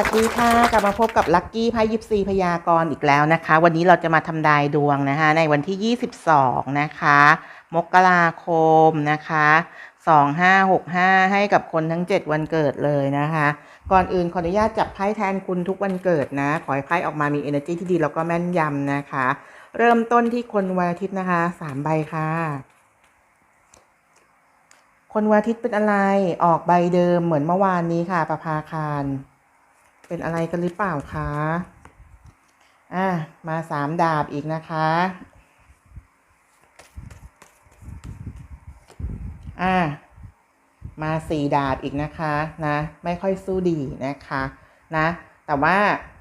วัสดีค่ะ กลับมาพบกับลัคกี้ไพ่ยิปซีพยากรณ์อีกแล้วนะคะ วันนี้เราจะมาทำนายดวงนะคะ ในวันที่ 22 นะคะ มกราคมนะคะ 2565 ให้กับคนทั้ง 7 วันเกิดเลยนะคะ ก่อนอื่นขออนุญาตจับไพ่แทนคุณทุกวันเกิดนะ ขอให้ไพ่ออกมามี energy ที่ดีแล้วก็แม่นยำนะคะ เริ่มต้นที่คนวันอาทิตย์นะคะ3ใบค่ะคนวันอาทิตย์เป็นอะไร ออกใบเดิมเหมือนเมื่อวานนี้ค่ะประภาคาร เป็นอะไรกันหรือเปล่าคะ อะ มาสามดาบอีกนะคะ อะ มาสี่ดาบอีกนะคะนะ ไม่ค่อยสู้ดีนะคะนะ แต่ว่า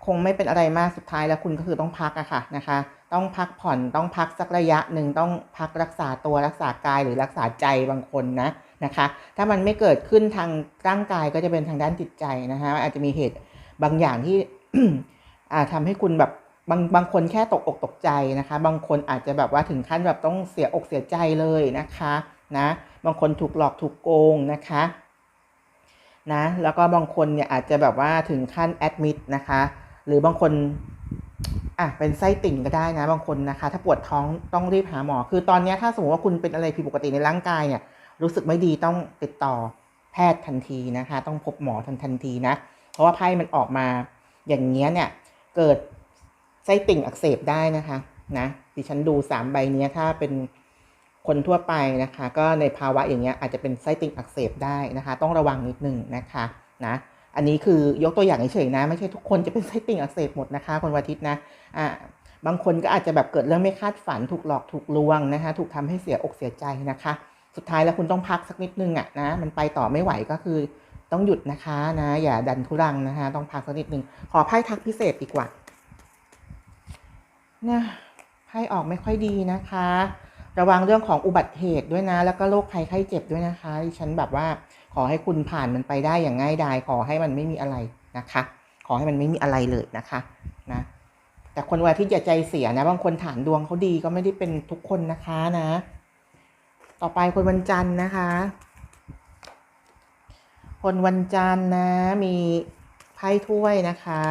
คงไม่เป็นอะไรมากสุดท้ายแล้วคุณก็คือต้องพักอะค่ะนะคะ ต้องพักผ่อนต้องพักสักระยะหนึ่งต้องพักรักษาตัวรักษากายหรือรักษาใจบางคนนะนะคะ ถ้ามันไม่เกิดขึ้นทางร่างกายก็จะเป็นทางด้านจิตใจนะคะอาจจะมีเหตุ บางอย่างที่อ่าทำให้คุณแบบบางบางคนแค่ตกอกตกใจนะคะ บางคนอาจจะแบบว่าถึงขั้นแบบต้องเสียอกเสียใจเลยนะคะนะบางคนถูกหลอกถูกโกงนะคะนะแล้วก็บางคนเนี่ยอาจจะแบบว่าถึงขั้นแอดมิดนะคะ หรือบางคนอะเป็นไส้ติ่งก็ได้นะ บางคนนะคะ ถ้าปวดท้องต้องรีบหาหมอ คือตอนนี้ถ้าสมมติว่าคุณเป็นอะไรผิดปกติในร่างกายเนี่ย รู้สึกไม่ดีต้องติดต่อแพทย์ทันทีนะคะ ต้องพบหมอทันทันทีนะ เพราะว่าไพ่มันออกมาอย่างเงี้ยเนี่ยเกิดไส้ติ่งอักเสบได้นะคะนะดิฉันดูสามใบเนี้ยถ้าเป็นคนทั่วไปนะคะ ก็ในภาวะอย่างเงี้ยอาจจะเป็นไส้ติ่งอักเสบได้นะคะ ต้องระวังนิดนึงนะคะนะอันนี้คือยกตัวอย่างเฉยๆนะ ไม่ใช่ทุกคนจะเป็นไส้ติ่งอักเสบหมดนะคะ คนวันอาทิตย์นะอ่าบางคนก็อาจจะแบบเกิดเรื่องไม่คาดฝันถูกหลอกถูกลวงนะคะ ถูกทำให้เสียอกเสียใจนะคะ สุดท้ายแล้วคุณต้องพักสักนิดนึงอะนะมันไปต่อไม่ไหวก็คือ ต้องหยุดนะคะนะ อย่าดันทุรังนะคะ ต้องพักสักนิดหนึ่งขอไพ่ทักพิเศษดีกว่าเนี่ยไพ่ออกไม่ค่อยดีนะคะ ระวังเรื่องของอุบัติเหตุด้วยนะ แล้วก็โรคภัยไข้เจ็บด้วยนะคะดิฉันแบบว่าขอให้คุณผ่านมันไปได้อย่างง่ายดายขอให้มันไม่มีอะไรนะคะ ขอให้มันไม่มีอะไรเลยนะคะนะแต่คนวันที่จะใจเสียนะ บางคนฐานดวงเขาดีก็ไม่ได้เป็นทุกคนนะคะนะ ต่อไปคนวันจันทร์นะคะ คนวันจันทร์นะ มีไพ่ถ้วยนะคะ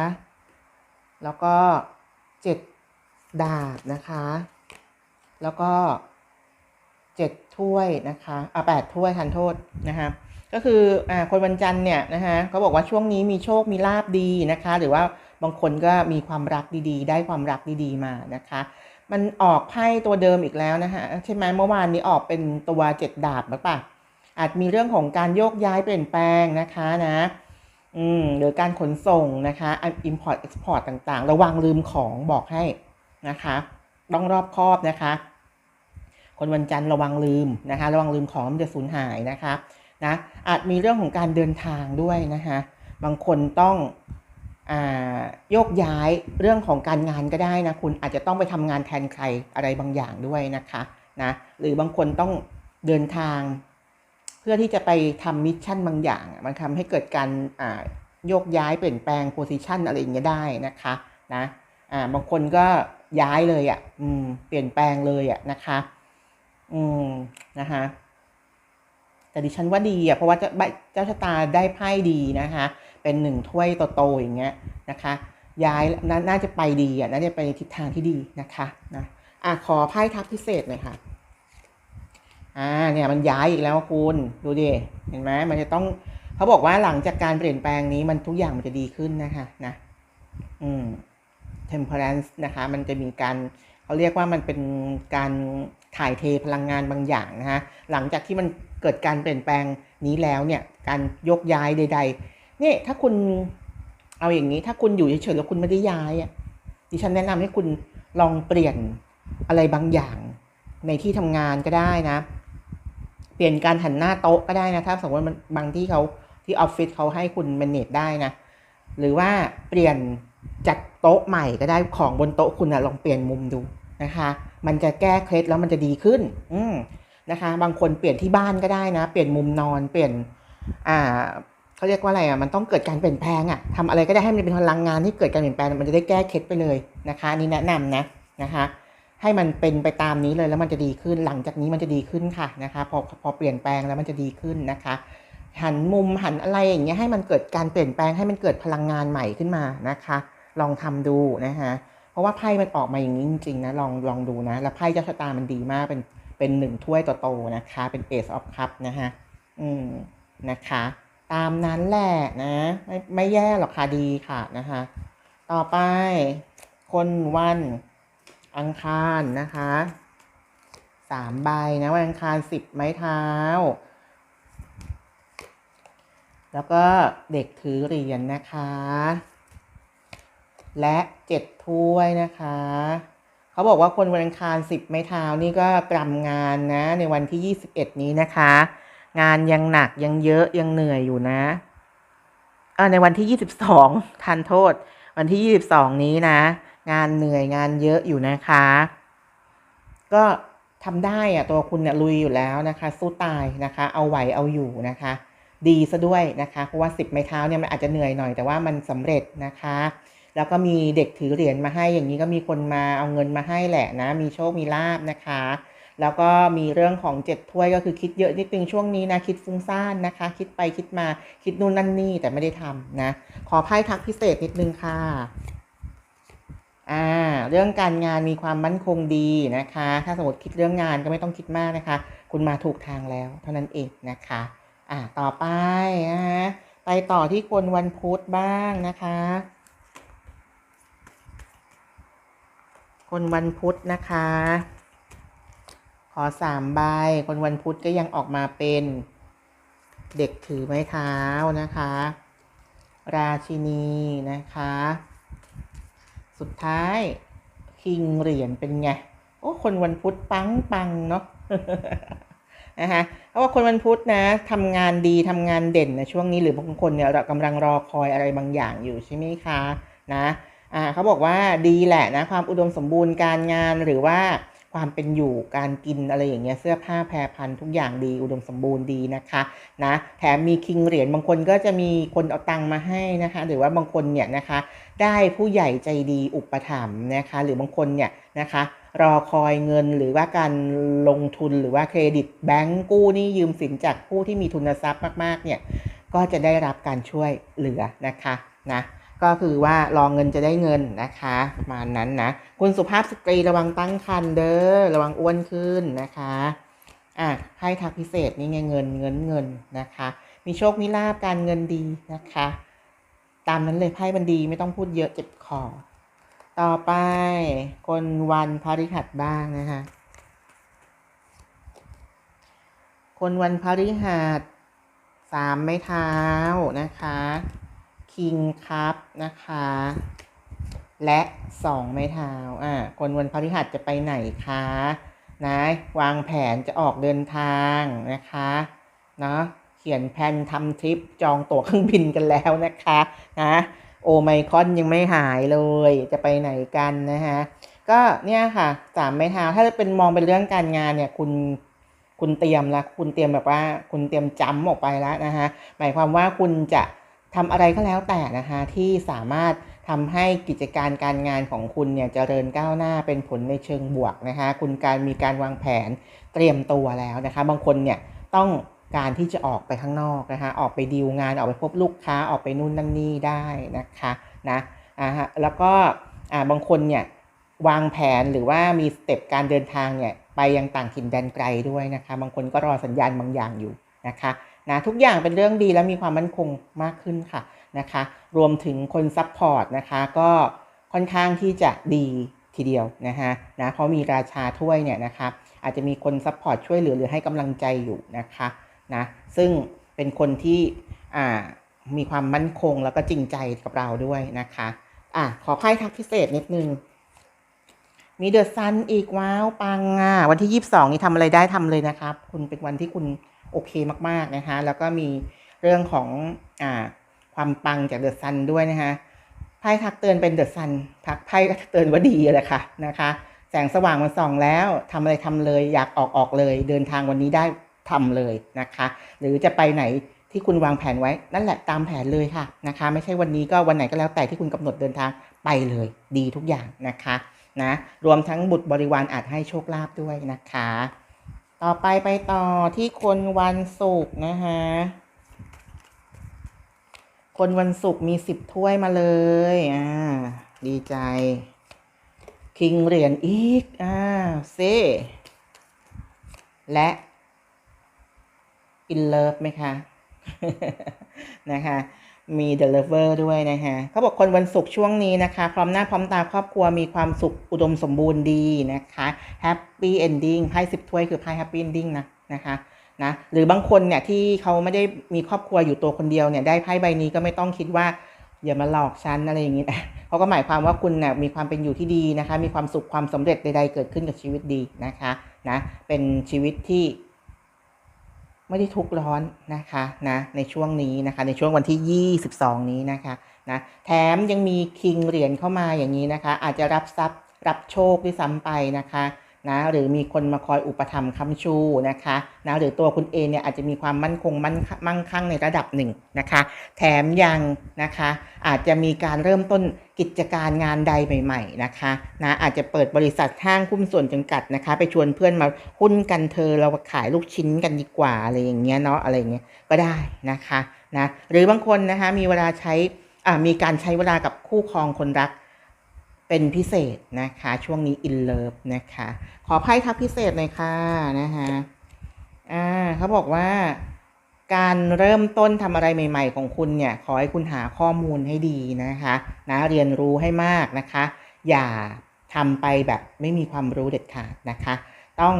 แล้วก็เจ็ดดาบนะคะ แล้วก็เจ็ดถ้วยนะคะอะแปดถ้วยทันโทษนะคะก็คืออ่าคนวันจันทร์เนี่ยนะคะเขาบอกว่าช่วงนี้มีโชคมีลาบดีนะคะ หรือว่าบางคนก็มีความรักดีๆ ได้ความรักดีๆมานะคะ มันออกไพ่ตัวเดิมอีกแล้วนะคะใช่ไหมเมื่อวานนี้ออกเป็นตัวเจ็ดดาบหรือเปล่า อาจมีเรื่องของการโยกย้ายเปลี่ยนแปลงนะคะนะอืมหรือการขนส่งนะคะ import export ต่างๆ ระวังลืมของบอกให้นะคะ ต้องรอบคอบนะคะ คนวันจันทร์ระวังลืมนะคะ ระวังลืมของมันจะสูญหายนะคะนะอาจมีเรื่องของการเดินทางด้วยนะคะ บางคนต้องโยกย้ายเรื่องของการงานก็ได้นะคุณอาจจะต้องไปทำงานแทนใครอะไรบางอย่างด้วยนะคะนะหรือบางคนต้องเดินทาง พื่อที่จะไปทำมิชชั่นบางอย่าง มันทำให้เกิดการโยกย้ายเปลี่ยนแปลงโพซิชันอะไรอย่างเงี้ยได้นะคะนะอ่าบางคนก็ย้ายเลยอะ่ะอืมเปลี่ยนแปลงเลยอะ่ะนะคะ อืมนะคะแต่ดิฉันว่าดีอะเพราะว่าเจ้าเจ้าชะตาได้ไพ่ดีนะคะ เป็นหนึ่งถ้วยโตๆอย่างเงี้ยนะคะ ย้ายนน่าจะไปดีอะน่าจะไปในทิศทางที่ดีนะคะนะอะขอไพ่ทักพิเศษหน่อยค่ะ อ่าเนี่ยมันย้ายอีกแล้วคุณดูดิเห็นไหมมันจะต้องเขาบอกว่าหลังจากการเปลี่ยนแปลงนี้มันทุกอย่างมันจะดีขึ้นนะคะนะอืม temperance นะคะ มันจะมีการเขาเรียกว่ามันเป็นการถ่ายเทพลังงานบางอย่างนะคะหลังจากที่มันเกิดการเปลี่ยนแปลงนี้แล้วเนี่ย การยกย้ายใด ๆ นี่ถ้าคุณเอาอย่างนี้ ถ้าคุณอยู่เฉยๆแล้วคุณไม่ได้ย้ายอะดิฉันแนะนำให้คุณลองเปลี่ยนอะไรบางอย่างในที่ทำงานก็ได้นะ เปลี่ยนการหันหน้าโต๊ะก็ได้นะถ้าสมมติมันบางที่เขาที่ออฟฟิศเขาให้คุณแมเนจได้นะ หรือว่าเปลี่ยนจัดโต๊ะใหม่ก็ได้ของบนโต๊ะคุณนะลองเปลี่ยนมุมดูนะคะ มันจะแก้เคล็ดแล้วมันจะดีขึ้น อืนะคะ บางคนเปลี่ยนที่บ้านก็ได้นะ เปลี่ยนมุมนอนเปลี่ยน อ่าเขาเรียกว่าอะไรอะมันต้องเกิดการเปลี่ยนแปลงอะทำอะไรก็ได้ให้มันเป็นพลังงานที่เกิดการเปลี่ยนแปลงมันจะได้แก้เคล็ดไปเลยนะคะนี่แนะนำนะนะคะ ให้มันเป็นไปตามนี้เลยแล้วมันจะดีขึ้น หลังจากนี้มันจะดีขึ้นค่ะนะคะ พอพอเปลี่ยนแปลงแล้วมันจะดีขึ้นนะคะ หันมุมหันอะไรอย่างเงี้ยให้มันเกิดการเปลี่ยนแปลงให้มันเกิดพลังงานใหม่ขึ้นมานะคะ ลองทำดูนะคะเพราะว่าไพ่มันออกมาอย่างนี้จริงๆนะลองลองดูนะ แล้วไพ่เจ้าชะตามันดีมากเป็นเป็นหนึ่งถ้วยโตๆนะคะ เป็น Ace of Cup นะฮะอืมนะคะ ตามนั้นแหละนะ ไม่ไม่แย่หรอกค่ะดีค่ะนะคะ ต่อไป คนวัน อังคารนะคะสามใบนะวันอังคารสิบไม้เท้า แล้วก็เด็กถือเหรียญนะคะ และเจ็ดถ้วยนะคะ เขาบอกว่าคนวันอังคารสิบไม้เท้านี่ก็กรำงานนะในวันที่ยี่สิบเอ็ดนี้นะคะ งานยังหนักยังเยอะยังเหนื่อยอยู่นะในวันที่ยี่สิบสองทันโทษ วันที่ยี่สิบสองนี้นะ งานเหนื่อยงานเยอะอยู่นะคะ ก็ทำได้อะตัวคุณเนี่ยลุยอยู่แล้วนะคะ สู้ตายนะคะ เอาไหวเอาอยู่นะคะ ดีซะด้วยนะคะ เพราะว่าสิบไม้เท้าเนี่ยมันอาจจะเหนื่อยหน่อยแต่ว่ามันสำเร็จนะคะ แล้วก็มีเด็กถือเหรียญมาให้อย่างนี้ก็มีคนมาเอาเงินมาให้แหละนะ มีโชคมีลาบนะคะ แล้วก็มีเรื่องของเจ็ดถ้วยก็คือคิดเยอะนิดนึงช่วงนี้นะคิดฟุ้งซ่านนะคะ คิดไปคิดมาคิดนู่นนั่นนี่แต่ไม่ได้ทำนะ ขอไพ่ทักพิเศษนิดนึงค่ะ อ่าเรื่องการงานมีความมั่นคงดีนะคะ ถ้าสมมติคิดเรื่องงานก็ไม่ต้องคิดมากนะคะ คุณมาถูกทางแล้วเท่านั้นเองนะคะอ่าต่อไปนะคะไปต่อที่คนวันพุธบ้างนะคะ คนวันพุธนะคะ ขอสามใบคนวันพุธก็ยังออกมาเป็นเด็กถือไม้เท้านะคะ ราชินีนะคะ สุดท้ายคิงเหรียญเป็นไง โอ้ คนวันพุธปังปังเนาะนะคะเพราะว่าคนวันพุธนะทำงานดีทำงานเด่นนะช่วงนี้หรือบางคนเนี่ยเรากำลังรอคอยอะไรบางอย่างอยู่ใช่ไหมคะนะอ่าเขาบอกว่าดีแหละนะความอุดมสมบูรณ์การงานหรือว่าความเป็นอยู่การกินอะไรอย่างเงี้ยเสื้อผ้าแพรพันทุกอย่างดีอุดมสมบูรณ์ดีนะคะนะแถมมีคิงเหรียญบางคนก็จะมีคนเอาตังค์มาให้นะคะ หรือว่าบางคนเนี่ยนะคะ ได้ผู้ใหญ่ใจดีอุปถัมภ์นะคะ หรือบางคนเนี่ยนะคะรอคอยเงินหรือว่าการลงทุนหรือว่าเครดิตแบงก์กู้นี้ยืมสินจากผู้ที่มีทุนทรัพย์มากๆเนี่ยก็จะได้รับการช่วยเหลือนะคะนะก็คือว่ารอเงินจะได้เงินนะคะประมาณนั้นนะคุณสุภาพสตรีระวังตั้งครรภ์เด้อระวังอ้วนขึ้นนะคะอะให้ทักพิเศษนี่ไงเงินเงินเงินนะคะ มีโชคมีลาบการเงินดีนะคะ ตามนั้นเลยไพ่มันดีไม่ต้องพูดเยอะเจ็บคอ ต่อไป คนวันพฤหัสบ้างนะคะ คนวันพฤหัสสามไม้เท้านะคะคิงคัพนะคะ และสองไม้เท้าอ่าคนวันพฤหัสจะไปไหนคะนะวางแผนจะออกเดินทางนะคะเนาะ เขียนแผนทำทริปจองตั๋วเครื่องบินกันแล้วนะคะนะโอไมคอนยังไม่หายเลยจะไปไหนกันนะคะก็เนี่ยค่ะสามไม้เท้าถ้าจะเป็นมองเป็นเรื่องการงานเนี่ยคุณคุณเตรียมละคุณเตรียมแบบว่า คุณเตรียมจำออกไปแล้วนะคะหมายความว่าคุณจะทำอะไรก็แล้วแต่นะคะที่สามารถทำให้กิจการการงานของคุณเนี่ยเจริญก้าวหน้าเป็นผลในเชิงบวกนะคะคุณการมีการวางแผนเตรียมตัวแล้วนะคะ บางคนเนี่ยต้อง การที่จะออกไปข้างนอกนะคะออกไปดีลงานออกไปพบลูกค้าออกไปนู่นนั่นนี่ได้นะคะนะอ่าฮะแล้วก็อ่าบางคนเนี่ยวางแผนหรือว่ามีสเต็ปการเดินทางเนี่ยไปยังต่างถิ่นแดนไกลด้วยนะคะ บางคนก็รอสัญญาณบางอย่างอยู่นะคะนะทุกอย่างเป็นเรื่องดีและมีความมั่นคงมากขึ้นค่ะนะคะ รวมถึงคนซัพพอร์ตนะคะก็ค่อนข้างที่จะดีทีเดียวนะคะนะเพราะมีราชาถ้วยเนี่ยนะคะอาจจะมีคนซัพพอร์ตช่วยเหลือหรือให้กำลังใจอยู่นะคะ นะซึ่งเป็นคนที่มีความมั่นคงแล้วก็จริงใจกับเราด้วยนะคะอะขอไพ่ทักพิเศษนิดนึงมีเดอะซันอีกว้าวปังอะวันที่22นี้ทำอะไรได้ทำเลยนะครับ คุณเป็นวันที่คุณโอเคมากๆนะคะแล้วก็มีเรื่องของอ่าความปังจากเดอะซันด้วยนะคะไพ่ทักเตือนเป็นเดอะซันทักไพ่เตือนว่าดีเลยค่ะนะคะ แสงสว่างมันส่องแล้วทำอะไรทำเลยอยากออกออกเลย เดินทางวันนี้ได้ ทำเลยนะคะ หรือจะไปไหนที่คุณวางแผนไว้นั่นแหละตามแผนเลยค่ะนะคะ ไม่ใช่วันนี้ก็วันไหนก็แล้วแต่ที่คุณกำหนดเดินทางไปเลย ดีทุกอย่างนะคะนะรวมทั้งบุตรบริวารอาจให้โชคลาภด้วยนะคะ ต่อไปไปต่อที่คนวันศุกร์นะคะคนวันศุกร์มีสิบถ้วยมาเลยอ่าดีใจ คิงเหรียญอีกอ่าเซและ in love ไหมคะนะคะมี the lover ด้วยนะคะเขาบอกคนวันศุกร์ช่วงนี้นะคะ พร้อมหน้าพร้อมตาครอบครัวมีความสุขอุดมสมบูรณ์ดีนะคะ happy ending ไพ่สิบถ้วยคือไพ่ happy ending นะนะคะนะหรือบางคนเนี่ยที่เขาไม่ได้มีครอบครัวอยู่ตัวคนเดียวเนี่ยได้ไพ่ใบนี้ก็ไม่ต้องคิดว่าอย่ามาหลอกฉันอะไรอย่างนี้นะเขาก็หมายความว่าคุณเนี่ยมีความเป็นอยู่ที่ดีนะคะ มีความสุขความสำเร็จใดๆเกิดขึ้นกับชีวิตดีนะคะนะเป็นชีวิตที่ ไม่ได้ทุกร้อนนะคะนะในช่วงนี้นะคะ ในช่วงวันที่ 22 นี้นะคะนะแถมยังมีคิงเหรียญเข้ามาอย่างนี้นะคะ อาจจะรับทรัพย์รับโชคด้วยซ้ำไปนะคะ นะหรือมีคนมาคอยอุปถัมภ์ค้ำชูนะคะนะหรือตัวคุณเองเนี่ยอาจจะมีความมั่นคงมั่นมั่งคั่งในระดับหนึ่งนะคะ แถมยังนะคะอาจจะมีการเริ่มต้นกิจการงานใดใหม่ ๆนะคะนะอาจจะเปิดบริษัทห้างหุ้นส่วนจำกัดนะคะ ไปชวนเพื่อนมาหุ้นกันเธอเราขายลูกชิ้นกันดีกว่าอะไรอย่างเงี้ยเนาะอะไรเงี้ยก็ได้นะคะนะหรือบางคนนะคะมีเวลาใช้อ่ามีการใช้เวลากับคู่ครองคนรัก เป็นพิเศษนะคะ ช่วงนี้อินเลิฟนะคะ ขอไพ่ทักพิเศษหน่อยค่ะนะคะอ่าเขาบอกว่า การเริ่มต้นทำอะไรใหม่ ๆ ของคุณเนี่ย ขอให้คุณหาข้อมูลให้ดีนะคะนะเรียนรู้ให้มากนะคะ อย่าทำไปแบบไม่มีความรู้เด็ดขาดนะคะ ต้อง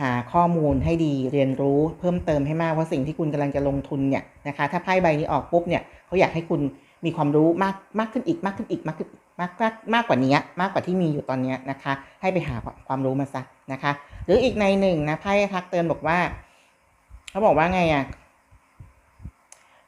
หาข้อมูลให้ดีเรียนรู้เพิ่มเติมให้มากเพราะสิ่งที่คุณกำลังจะลงทุนเนี่ยนะคะ ถ้าไพ่ใบนี้ออกปุ๊บเนี่ยเขาอยากให้คุณมีความรู้มากมากขึ้นอีกมากขึ้นอีกมากขึ้น มากมากมากกว่านี้มากกว่าที่มีอยู่ตอนนี้นะคะ ให้ไปหาความรู้มาซะนะคะ หรืออีกในหนึ่งนะไพ่ทักเตือนบอกว่า เขาบอกว่าไงอะ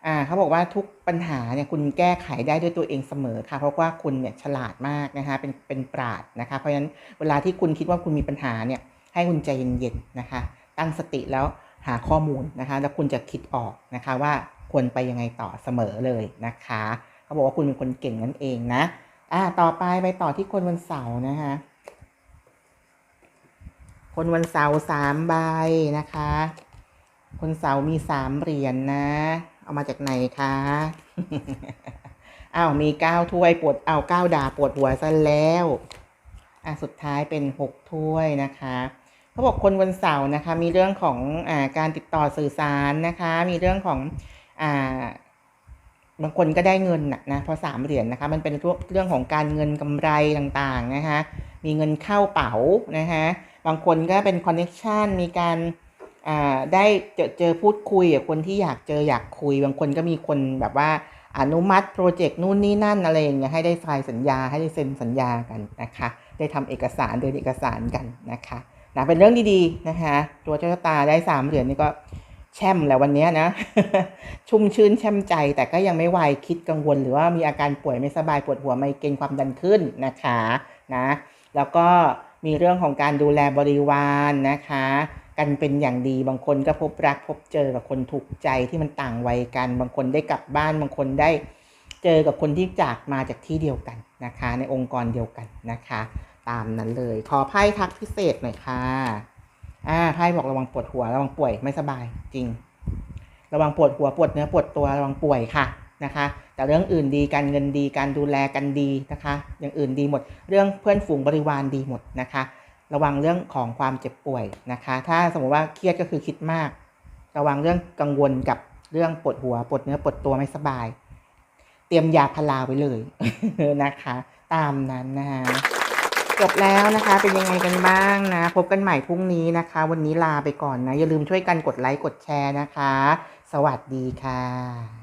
อ่าเขาบอกว่าทุกปัญหาเนี่ยคุณแก้ไขได้ด้วยตัวเองเสมอค่ะ เพราะว่าคุณเนี่ยฉลาดมากนะคะเป็นเป็นปราดนะคะ เพราะฉะนั้นเวลาที่คุณคิดว่าคุณมีปัญหาเนี่ย ให้คุณใจเย็นๆนะคะ ตั้งสติแล้วหาข้อมูลนะคะ แล้วคุณจะคิดออกนะคะว่าควรไปยังไงต่อเสมอเลยนะคะ เขาบอกว่าคุณเป็นคนเก่งนั่นเองนะ อ่าต่อไปไปต่อที่คนวันเสาร์นะคะคนวันเสาร์สามใบนะคะ คนเสาร์มีสามเหรียญนนะ เอามาจากไหนคะอ้าวมีเก้าถ้วยปวดเอาเก้าดาบปวดหัวซะแล้วอะสุดท้ายเป็นหกถ้วยนะคะเขาบอกคนวันเสาร์นะคะ มีเรื่องของอ่าการติดต่อสื่อสารนะคะ มีเรื่องของอ่า บางคนก็ได้เงินนะนะเพราะสามเหรียญนะคะ มันเป็นเรื่องของการเงินกำไรต่างๆนะคะมีเงินเข้าเป๋านะคะบางคนก็เป็นคอนเน็ชันมีการได้เจอเจอพูดคุยกับคนที่อยากเจออยากคุย บางคนก็มีคนแบบว่าอนุมัติโปรเจกต์นู่นนี่นั่นอะไรอย่างเงี้ยให้ได้ไฟล์สัญญาให้ได้เซ็นสัญญากันนะคะ ได้ทำเอกสารเดินเอกสารกันนะคะนะเป็นเรื่องดีๆนะคะตัวเจ้าตาได้สามเหรียญนี่ก็ แช่มแล้ววันนี้นะ ชุ่มชื้นแช่มใจ แต่ก็ยังไม่วคิดกังวล หรือว่ามีอาการป่วยไม่สบายปวดหัวไมเกรนความดันขึ้นนะคะนะแล้วก็มีเรื่องของการดูแลบริวารนะคะ กันเป็นอย่างดีบางคนก็พบรักพบเจอกับคนถูกใจที่มันต่างวัยกัน บางคนได้กลับบ้านบางคนได้เจอกับคนที่จากมาจากที่เดียวกันนะคะ ในองค์กรเดียวกันนะคะ ตามนั้นเลยขอไพ่ทักพิเศษหน่อยค่ะ อ่าไพ่บอกระวังปวดหัวระวังป่วยไม่สบายจริง ระวังปวดหัวปวดเนื้อปวดตัวระวังป่วยค่ะนะคะ แต่เรื่องอื่นดีการเงินดีการดูแลกันดีนะคะ อย่างอื่นดีหมด เรื่องเพื่อนฝูงบริวารดีหมดนะคะ ระวังเรื่องของความเจ็บป่วยนะคะ ถ้าสมมติว่าเครียดก็คือคิดมาก ระวังเรื่องกังวลกับเรื่องปวดหัวปวดเนื้อปวดตัวไม่สบาย เตรียมยาพาราไว้เลยนะคะ ตามนั้นนะคะ จบแล้วนะคะ เป็นยังไงกันบ้างนะ พบกันใหม่พรุ่งนี้นะคะ วันนี้ลาไปก่อนนะ อย่าลืมช่วยกันกดไลค์กดแชร์นะคะ สวัสดีค่ะ